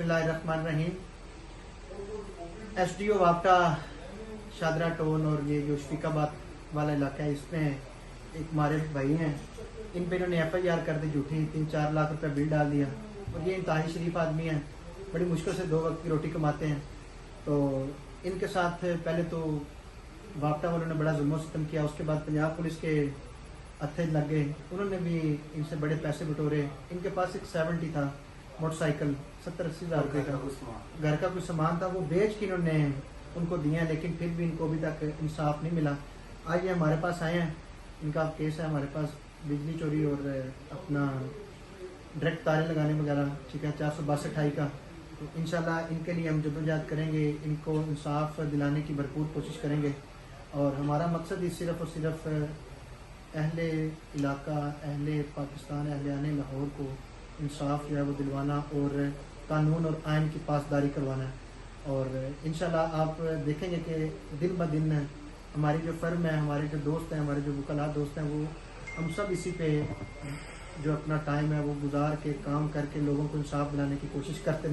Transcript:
بسم اللہ الرحمن الرحیم۔ ایس ڈی او واپٹا شادرہ ٹون اور یہ جو شفیق آباد والا علاقہ ہے، اس میں ایک ہمارے بھائی ہیں۔ ان پہ انہوں نے ایف آئی آر کر دی، جھوٹی تین چار لاکھ روپے بل ڈال دیا۔ اور یہ انتہائی شریف آدمی ہیں۔ بڑی مشکل سے دو وقت کی روٹی کماتے ہیں۔ تو ان کے ساتھ پہلے تو واپٹا والوں نے بڑا ظلم و ستم کیا۔ اس کے بعد پنجاب پولیس کے ہتھے لگ گئے۔ انہوں نے بھی ان سے بڑے پیسے بٹورے۔ ان کے پاس ایک سیونٹی تھا۔ موٹر سائیکل ستر اسی ہزار روپے کا۔ گھر کا کوئی سامان تھا، وہ بیچ کے انہوں نے ان کو دیا، لیکن پھر بھی ان کو ابھی تک انصاف نہیں ملا۔ آج یہ ہمارے پاس آئے ہیں۔ ان کا کیس ہے ہمارے پاس۔ بجلی چوری اور اپنا ڈائریکٹ تارے لگانے وغیرہ، ٹھیک ہے، چار سو باسٹھ اٹھائی کا۔ تو انشاءاللہ ان کے لیے ہم جدوجہد کریں گے، ان کو انصاف دلانے کی بھرپور کوشش کریں گے۔ اور ہمارا مقصد ہی صرف اور صرف اہل علاقہ، اہل پاکستان، اہل لاہور کو انصاف جو ہے وہ دلوانا اور قانون اور آئین کی پاسداری کروانا ہے۔ اور انشاءاللہ آپ دیکھیں گے کہ دن بہ دن ہماری جو فرم ہے، ہمارے جو دوست ہیں، ہمارے جو وکلا دوست ہیں، وہ ہم سب اسی پہ جو اپنا ٹائم ہے وہ گزار کے کام کر کے لوگوں کو انصاف دلانے کی کوشش کرتے